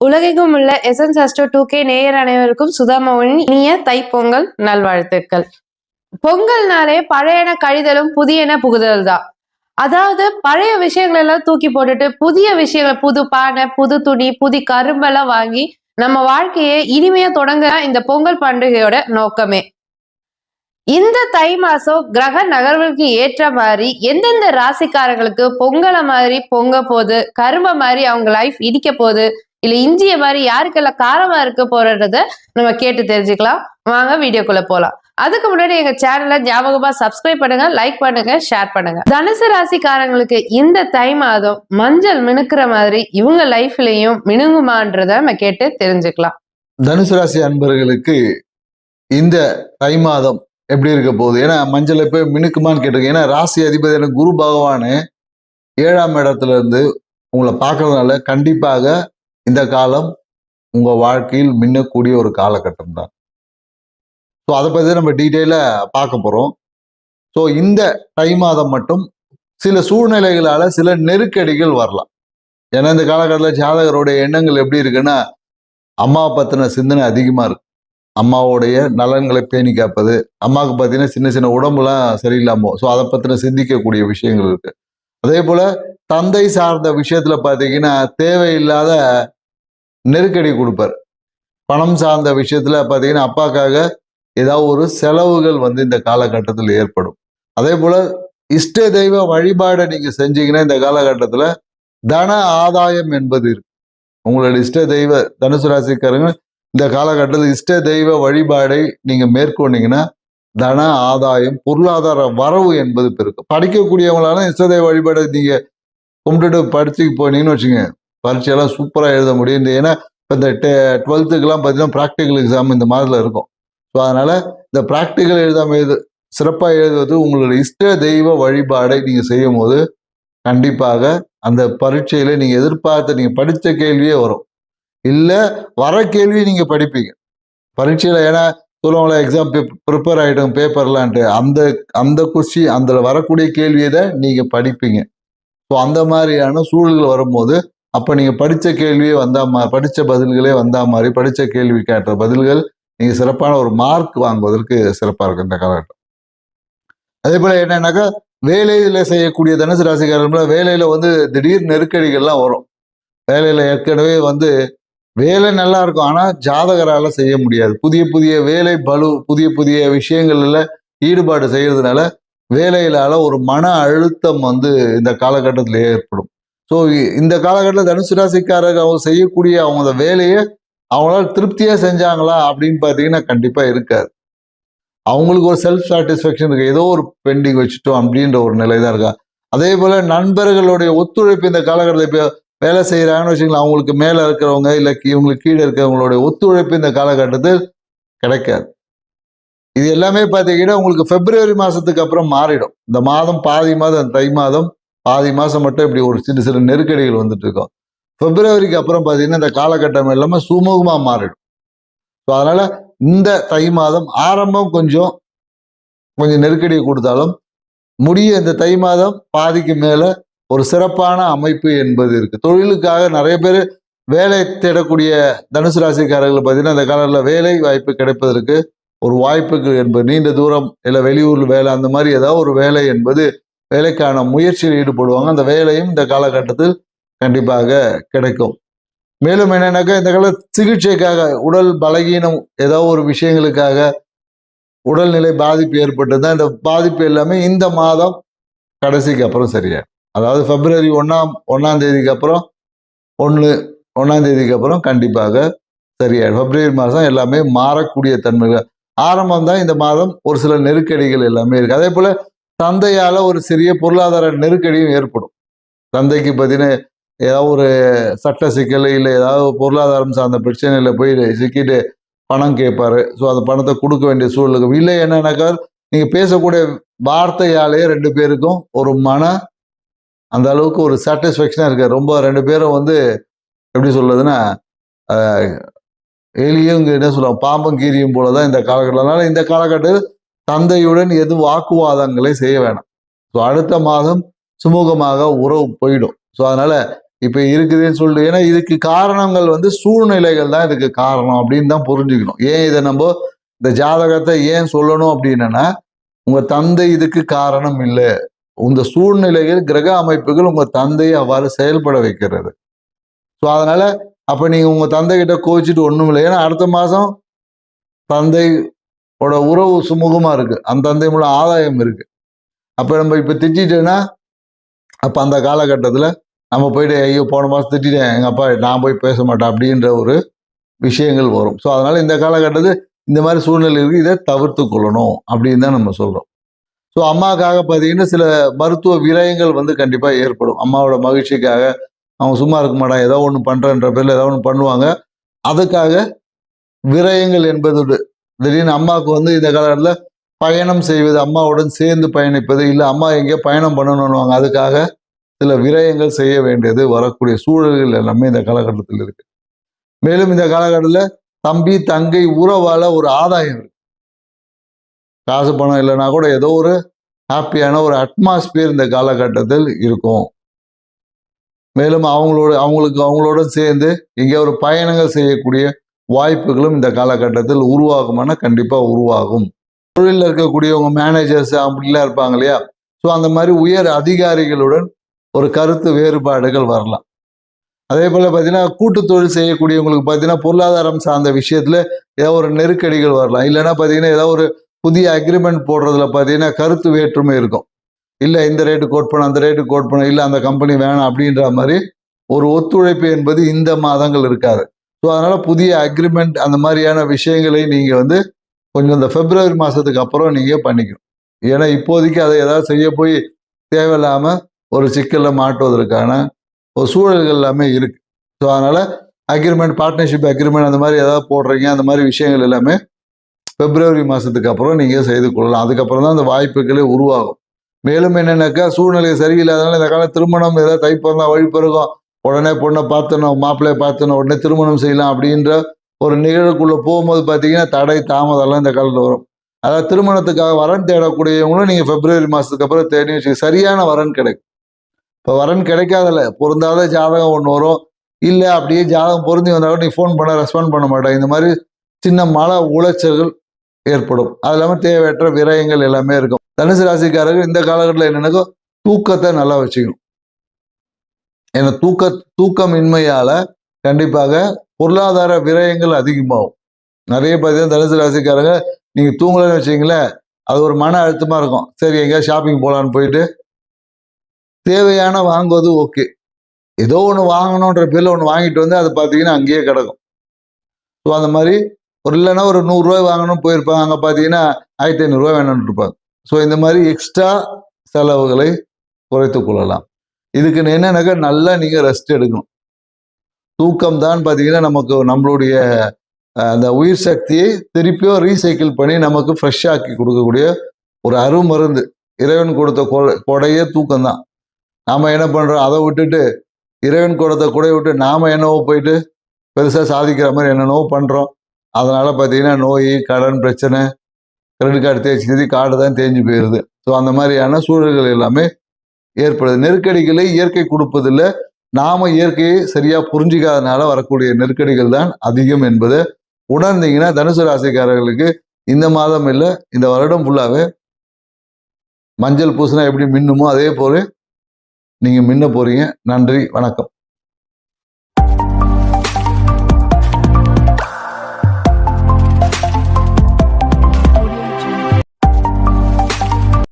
உலகெங்கும் உள்ள எஸ்என்ஸ் Astro two K நேயர் அனைவருக்கும் சுதாமோனின் இனிய தைப்பொங்கல் நல்வாழ்த்துக்கள். பொங்கல்னாலே பழையன கழிதலும் புதியன புகுதல் தான் அதாவது பழைய விஷயங்கள் எல்லாம் தூக்கி போட்டுட்டு புதிய விஷயங்கள் புது பானை புது துணி புது கரும்பெல்லாம் வாங்கி நம்ம வாழ்க்கையை இனிமையா தொடங்க இந்த பொங்கல் பண்டிகையோட நோக்கமே. இந்த தை மாசம் கிரக நகர்வுக்கு ஏற்ற மாதிரி எந்தெந்த ராசிக்காரங்களுக்கு பொங்கலை மாதிரி பொங்க போது கரும்பை மாதிரி அவங்க லைஃப் இடிக்க போகுது இல்ல இஞ்சிய மாதிரி யாருக்கெல்லாம் காரமா இருக்க போறத நம்ம கேட்டு தெரிஞ்சுக்கலாம். வாங்க வீடியோக்குள்ள போலாம். அதுக்கு முன்னாடி எங்க சேனலை ஞாபகமா சப்ஸ்கிரைப் பண்ணுங்க லைக் பண்ணுங்க ஷேர் பண்ணுங்க. தனுசு ராசிக்காரங்களுக்கு இந்த தை மாதம் மஞ்சள் மினுக்கிற மாதிரி இவங்க லைஃப்லயும் மினுங்குமான்றத நம்ம கேட்டு தெரிஞ்சுக்கலாம். தனுசு ராசி அன்பர்களுக்கு இந்த தை மாதம் எப்படி இருக்க போகுது? ஏன்னா மஞ்சள் எப்போ மினுக்குமான்னு கேட்டிருக்கேன். ஏன்னா ராசி அதிபதியான குரு பகவானு ஏழாம் இடத்துல இருந்து உங்களை பார்க்கறதுனால கண்டிப்பாக இந்த காலம் உங்க வாழ்க்கையில் மின்னக்கூடிய ஒரு காலகட்டம் தான். ஸோ அதை பற்றி நம்ம டீட்டெயிலாக பார்க்க போகிறோம் ஸோ இந்த தை மாதம் மட்டும் சில சூழ்நிலைகளால சில நெருக்கடிகள் வரலாம். ஏன்னா இந்த காலகட்டத்தில் ஜாதகருடைய எண்ணங்கள் எப்படி இருக்குன்னா அம்மாவை பற்றின சிந்தனை அதிகமாக இருக்கு. அம்மாவுடைய நலன்களை பேணி காப்பது அம்மாவுக்கு பார்த்தீங்கன்னா சின்ன சின்ன உடம்புலாம் சரியில்லாமோ ஸோ அதை பற்றின சிந்திக்கக்கூடிய விஷயங்கள் இருக்கு. அதே போல தந்தை சார்ந்த விஷயத்துல பார்த்தீங்கன்னா தேவையில்லாத நெருக்கடி கொடுப்பார். பணம் சார்ந்த விஷயத்துல பார்த்தீங்கன்னா அப்பாக்காக ஏதாவது ஒரு செலவுகள் வந்து இந்த காலகட்டத்தில் ஏற்படும். அதே போல இஷ்ட தெய்வ வழிபாடை நீங்க செஞ்சீங்கன்னா இந்த காலகட்டத்தில் தன ஆதாயம் என்பது இருக்கு. உங்களோட இஷ்ட தெய்வ தனுசு ராசிக்காரங்க இந்த காலகட்டத்தில் இஷ்ட தெய்வ வழிபாடை நீங்க மேற்கொண்டீங்கன்னா தன ஆதாயம் பொருளாதார வரவு என்பது பெருக்கும். படிக்கக்கூடியவங்களால இஷ்ட தெய்வ வழிபாடை நீங்க கும்பிட்டுட்டு படிச்சுக்கு போனீங்கன்னு வச்சுங்க பரீட்சையெல்லாம் சூப்பராக எழுத முடியும். இந்த ஏன்னா இப்போ இந்த டெ டுவெல்த்துக்கெல்லாம் பார்த்தீங்கன்னா ப்ராக்டிக்கல் எக்ஸாம் இந்த மாதிரில இருக்கும். ஸோ அதனால் இந்த ப்ராக்டிக்கல் எழுதாம எழுது சிறப்பாக எழுதுவது உங்களோட இஷ்ட தெய்வ வழிபாடை நீங்கள் செய்யும் போது கண்டிப்பாக அந்த பரீட்சையில் நீங்கள் எதிர்பார்த்த நீங்கள் படித்த கேள்வியே வரும். இல்லை வர கேள்வியை நீங்கள் படிப்பீங்க. பரீட்சையில் ஏன்னா சொல்லுவாங்களா எக்ஸாம் ப்ரிப்பேர் ஆகிட்டோம் பேப்பர்லான்ட்டு அந்த அந்த கொஸ்டி அந்த வரக்கூடிய கேள்வியை தான் நீங்கள் படிப்பீங்க. ஸோ அந்த மாதிரியான சூழல்கள் வரும்போது அப்போ நீங்கள் படித்த கேள்வியே வந்தா மா படித்த பதில்களே வந்தா மாதிரி படித்த கேள்வி கேட்ட பதில்கள் நீங்கள் சிறப்பான ஒரு மார்க் வாங்குவதற்கு சிறப்பாக இருக்கும் இந்த காலகட்டம். அதே போல் என்னன்னாக்கா வேலையில் செய்யக்கூடிய தனுசு ராசிக்காரர்கள் வேலையில் வந்து திடீர் நெருக்கடிகள்லாம் வரும். வேலையில் ஏற்கனவே வந்து வேலை நல்லா இருக்கும் ஆனால் ஜாதகரால் செய்ய முடியாது. புதிய புதிய வேலை பலு புதிய புதிய விஷயங்களில் ஈடுபாடு செய்கிறதுனால வேலையிலால ஒரு மன அழுத்தம் வந்து இந்த காலகட்டத்தில் ஏற்படும். ஸோ இந்த காலகட்டத்தில் தனுசு ராசிக்காரர்கள் அவங்க செய்யக்கூடிய அவங்க வேலையை அவங்களால திருப்தியாக செஞ்சாங்களா அப்படின்னு பார்த்தீங்கன்னா கண்டிப்பாக இருக்காது. அவங்களுக்கு ஒரு செல்ஃப் சாட்டிஸ்ஃபேக்ஷன் இருக்கு. ஏதோ ஒரு பெண்டிங் வச்சுட்டோம் அப்படின்ற ஒரு நிலை தான் இருக்கா. அதே போல் நண்பர்களுடைய ஒத்துழைப்பு இந்த காலகட்டத்தில் இப்போ வேலை செய்கிறாங்கன்னு வச்சுக்கலாம் அவங்களுக்கு மேலே இருக்கிறவங்க இல்லை இவங்களுக்கு கீழே இருக்கிறவங்களுடைய ஒத்துழைப்பு இந்த காலகட்டத்தில் கிடைக்காது. இது எல்லாமே பார்த்தீங்கன்னா உங்களுக்கு பிப்ரவரி மாதத்துக்கு அப்புறம் மாறிடும். இந்த மாதம் பாதி மாதம் தை மாதம் பாதி மாதம் மட்டும் இப்படி ஒரு சிறு சிறு நெருக்கடிகள் வந்துட்டு இருக்கோம். பிப்ரவரிக்கு அப்புறம் பார்த்தீங்கன்னா இந்த காலகட்டம் எல்லாமே சுமூகமாக மாறிடும். ஸோ அதனால் இந்த தை மாதம் ஆரம்பம் கொஞ்சம் கொஞ்சம் நெருக்கடியை கொடுத்தாலும் முடிய இந்த தை மாதம் பாதிக்கு மேலே ஒரு சிறப்பான அமைப்பு என்பது இருக்குது தொழிலுக்காக நிறைய பேர் வேலை தேடக்கூடிய தனுசு ராசிக்காரர்கள் பார்த்தீங்கன்னா இந்த காலத்தில் வேலை வாய்ப்பு கிடைப்பதற்கு ஒரு வாய்ப்புகள் என்பது நீண்ட தூரம் இல்லை வெளியூரில் வேலை அந்த மாதிரி ஏதாவது ஒரு வேலை என்பது வேலைக்கான முயற்சியில் ஈடுபடுவாங்க. அந்த வேலையும் இந்த காலகட்டத்தில் கண்டிப்பாக கிடைக்கும். மேலும் என்னென்னாக்கா இந்த கால சிகிச்சைக்காக உடல் பலகீனம் ஏதோ ஒரு விஷயங்களுக்காக உடல்நிலை பாதிப்பு ஏற்பட்டது இந்த பாதிப்பு எல்லாமே இந்த மாதம் கடைசிக்கு அப்புறம் சரியா. அதாவது பிப்ரவரி ஒன்றாம் ஒன்றாம் தேதிக்கு அப்புறம் ஒன்று ஒன்றாம் தேதிக்கு அப்புறம் கண்டிப்பாக சரியாயிடும். பிப்ரவரி மாதம் எல்லாமே மாறக்கூடிய தன்மைகள். ஆரம்பம் தான் இந்த மாதம் ஒரு சில நெருக்கடிகள் எல்லாமே இருக்குது அதே போல் தந்தையால் ஒரு சிறிய பொருளாதார நெருக்கடியும் ஏற்படும். தந்தைக்கு பார்த்தீங்கன்னா ஏதாவது ஒரு சட்ட சிக்கல் இல்லை ஏதாவது பொருளாதாரம் சார்ந்த பிரச்சனையில் போய் சிக்கிட்டு பணம் கேட்பார் ஸோ அந்த பணத்தை கொடுக்க வேண்டிய சூழலுக்கு இல்லை என்னன்னாக்கா நீங்கள் பேசக்கூடிய வார்த்தையாலே ரெண்டு பேருக்கும் ஒரு மன அந்த அளவுக்கு ஒரு சாட்டிஸ்ஃபேக்ஷனாக இருக்கு ரொம்ப ரெண்டு பேரும் வந்து எப்படி சொல்றதுன்னா எலியும் என்ன சொல்லுவாங்க. பாம்பும் கீரியும் போல தான் இந்த காலகட்டம். அதனால இந்த காலகட்டத்தில் தந்தையுடன் எதுவும் வாக்குவாதங்களை செய்ய வேணாம். ஸோ அடுத்த மாதம் சுமூகமாக உறவு போயிடும். ஸோ அதனால இப்போ இருக்குதுன்னு சொல்லிட்டு ஏன்னா இதுக்கு காரணங்கள் வந்து சூழ்நிலைகள் தான் இதுக்கு காரணம் அப்படின்னு தான் புரிஞ்சுக்கணும். ஏன் இதை நம்ம இந்த ஜாதகத்தை ஏன் சொல்லணும் அப்படின்னா உங்கள் தந்தை இதுக்கு காரணம் இல்லை. உங்கள் சூழ்நிலைகள் கிரக அமைப்புகள் உங்கள் தந்தையை அவ்வாறு செயல்பட வைக்கிறது. ஸோ அதனால அப்போ நீங்கள் உங்கள் தந்தைகிட்ட கோச்சிட்டு ஒன்றும் இல்லை ஏன்னா அடுத்த மாதம் தந்தை தந்தையோட உறவு சுமூகமாக இருக்குது அந்த தந்தை ஆதாயம் இருக்குது அப்போ நம்ம இப்போ திட்டிட்டோன்னா அப்போ அந்த காலகட்டத்தில் நம்ம போயிட்டு ஐயோ போன மாதம் திட்டிட்டேன் எங்கள் அப்பா நான் போய் பேச மாட்டேன் அப்படின்ற ஒரு விஷயங்கள் வரும். ஸோ அதனால் இந்த காலகட்டத்தில் இந்த மாதிரி சூழ்நிலை இருக்குது இதை தவிர்த்து கொள்ளணும் அப்படின்னு தான் நம்ம சொல்கிறோம் ஸோ அம்மாவுக்காக பார்த்தீங்கன்னா சில மருத்துவ விரயங்கள் வந்து கண்டிப்பாக ஏற்படும். அம்மாவோட மகிழ்ச்சிக்காக அவங்க சும்மா இருக்க மாட்டாங்க ஏதோ ஒன்று பண்ணுறன்ற பேரில் ஏதோ ஒன்று பண்ணுவாங்க. அதுக்காக விரயங்கள் என்பது உண்டு. திடீர்னு அம்மாவுக்கு வந்து இந்த காலகட்டத்தில் பயணம் செய்வது அம்மாவுடன் சேர்ந்து பயணிப்பது இல்லை அம்மா எங்கேயோ பயணம் பண்ணணும்னுவாங்க. அதுக்காக சில விரயங்கள் செய்ய வேண்டியது வரக்கூடிய சூழல்கள் எல்லாமே இந்த காலகட்டத்தில் இருக்கு. மேலும் இந்த காலகட்டத்தில் தம்பி தங்கை உறவால ஒரு ஆதாயம் இருக்கு. காசு பணம் இல்லைன்னா கூட ஏதோ ஒரு ஹாப்பியான ஒரு அட்மாஸ்பியர் இந்த காலகட்டத்தில் இருக்கும். மேலும் அவங்களோட அவங்களுக்கு அவங்களோட சேர்ந்து எங்கேயோ ஒரு பயணங்கள் செய்யக்கூடிய வாய்ப்புகளும் இந்த காலகட்டத்தில் உருவாகுமானா கண்டிப்பாக உருவாகும். தொழிலில் இருக்கக்கூடியவங்க மேனேஜர்ஸ் அப்படிலாம் இருப்பாங்க இல்லையா? ஸோ அந்த மாதிரி உயர் அதிகாரிகளுடன் ஒரு கருத்து வேறுபாடுகள் வரலாம். அதே போல் பார்த்தீங்கன்னா கூட்டு தொழில் செய்யக்கூடியவங்களுக்கு பார்த்தீங்கன்னா பொருளாதாரம் சார்ந்த விஷயத்தில் ஏதோ ஒரு நெருக்கடிகள் வரலாம். இல்லைன்னா பார்த்தீங்கன்னா ஏதோ ஒரு புதிய அக்ரிமெண்ட் போடுறதுல பார்த்தீங்கன்னா கருத்து வேற்றுமை இருக்கும். இல்லை இந்த ரேட்டு கோட் பண்ண அந்த ரேட்டு கோட் பண்ண இல்லை அந்த கம்பெனி வேணாம் அப்படின்ற மாதிரி ஒரு ஒத்துழைப்பு என்பது இந்த மாதங்கள் இருக்காது. ஸோ அதனால் புதிய அக்ரிமெண்ட் அந்த மாதிரியான விஷயங்களை நீங்கள் வந்து கொஞ்சம் இந்த பிப்ரவரி மாதத்துக்கு அப்புறம் நீங்கள் பண்ணிக்கணும். ஏன்னா இப்போதைக்கு அதை ஏதாவது செய்ய போய் தேவையில்லாமல் ஒரு சிக்கலில் மாட்டுவதற்கான ஒரு சூழல்கள் எல்லாமே இருக்குது ஸோ அதனால் அக்ரிமெண்ட் பார்ட்னர்ஷிப் அக்ரிமெண்ட் அந்த மாதிரி ஏதாவது போடுறீங்க அந்த மாதிரி விஷயங்கள் எல்லாமே பிப்ரவரி மாதத்துக்கு அப்புறம் நீங்கள் செய்து கொள்ளலாம். அதுக்கப்புறம் தான் அந்த வாய்ப்புகளே உருவாகும். மேலும் என்னென்னாக்கா சூழ்நிலை சரியில்லாதனால இந்த காலம் திருமணம் ஏதாவது தை பிறந்தா வழி பிறகும் உடனே பொண்ணை பார்த்தணும் மாப்பிள்ளைய பார்த்தணும் உடனே திருமணம் செய்யலாம் அப்படின்ற ஒரு நிகழ்வுக்குள்ளே போகும்போது பார்த்தீங்கன்னா தடை தாமதம்லாம் இந்த காலத்தில் வரும். அதாவது திருமணத்துக்காக வரன் தேடக்கூடியவங்களும் நீங்கள் பிப்ரவரி மாதத்துக்கு அப்புறம் தேடி வச்சு சரியான வரன் கிடைக்கும். இப்போ வரன் கிடைக்காதல பொருந்தாத ஜாதகம் ஒன்று வரும். இல்லை அப்படியே ஜாதகம் பொருந்தி வந்தால் கூட நீ ஃபோன் பண்ண ரெஸ்பாண்ட் பண்ண மாட்டேன். இந்த மாதிரி சின்ன மழை உளைச்சல்கள் ஏற்படும். அது இல்லாமல் தேவையற்ற விரயங்கள் எல்லாமே இருக்கும். தனுசு ராசிக்காரர்கள் இந்த காலகட்டத்தில் என்னென்னக்கோ தூக்கத்தை நல்லா வச்சுக்கணும். ஏன்னா தூக்க தூக்கமின்மையால் கண்டிப்பாக பொருளாதார விரயங்கள் அதிகமாகும். நிறைய பார்த்தீங்கன்னா தனுசு ராசிக்காரங்க நீங்கள் தூங்கலன்னு வச்சிங்களேன் அது ஒரு மன அழுத்தமாக இருக்கும். சரி எங்கேயாவது ஷாப்பிங் போகலான்னு போயிட்டு தேவையான வாங்குவது ஓகே. ஏதோ ஒன்று வாங்கணுன்ற பேரில் ஒன்று வாங்கிட்டு வந்து அது பார்த்தீங்கன்னா அங்கேயே கிடக்கும். ஸோ அந்த மாதிரி ஒரு இல்லைன்னா ஒரு நூறுரூவாய் வாங்கணும்னு போயிருப்பாங்க. அங்கே பார்த்தீங்கன்னா ஆயிரத்தி ஐநூறுரூவா வேணும்னு இருப்பாங்க. ஸோ இந்த மாதிரி எக்ஸ்ட்ரா செலவுகளை குறைத்து கொள்ளலாம். இதுக்கு என்னன்னாக்கா நல்லா நீங்கள் ரெஸ்ட் எடுக்கணும். தூக்கம் தான் பார்த்தீங்கன்னா நமக்கு நம்மளுடைய அந்த உயிர் சக்தியை திருப்பியும் ரீசைக்கிள் பண்ணி நமக்கு ஃப்ரெஷ்ஷாக்கி கொடுக்கக்கூடிய ஒரு அருமருந்து. இறைவன் கொடுத்த கொடை கொடையே தூக்கம் தான் நாம் என்ன பண்ணுறோம் அதை விட்டுட்டு இறைவன் கொடுத்த கொடையை விட்டு நாம் என்னவோ போயிட்டு பெருசாக சாதிக்கிற மாதிரி என்னென்னவோ பண்ணுறோம் அதனால் பார்த்தீங்கன்னா நோய் கடன் பிரச்சனை கிரெடிட் கார்டு தேய்ச்சி தேதி கார்டு தான் தேஞ்சு போயிடுது ஸோ அந்த மாதிரியான சூழல்கள் எல்லாமே ஏற்படுது. நெருக்கடிகளை இயற்கை கொடுப்பதில் நாம இயற்கையை சரியா புரிஞ்சிக்காதனால வரக்கூடிய நெருக்கடிகள் தான் அதிகம் என்பதை உணர்ந்தீங்கன்னா தனுசு ராசிக்காரர்களுக்கு இந்த மாதம் இல்லை இந்த வருடம் ஃபுல்லாகவே மஞ்சள் பூசினா எப்படி மின்னுமோ அதே போல நீங்க மின்ன போறீங்க. நன்றி வணக்கம்.